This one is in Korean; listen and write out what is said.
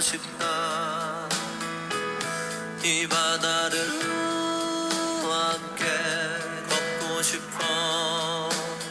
싶다. 이 바다를 함께 걷고 싶어.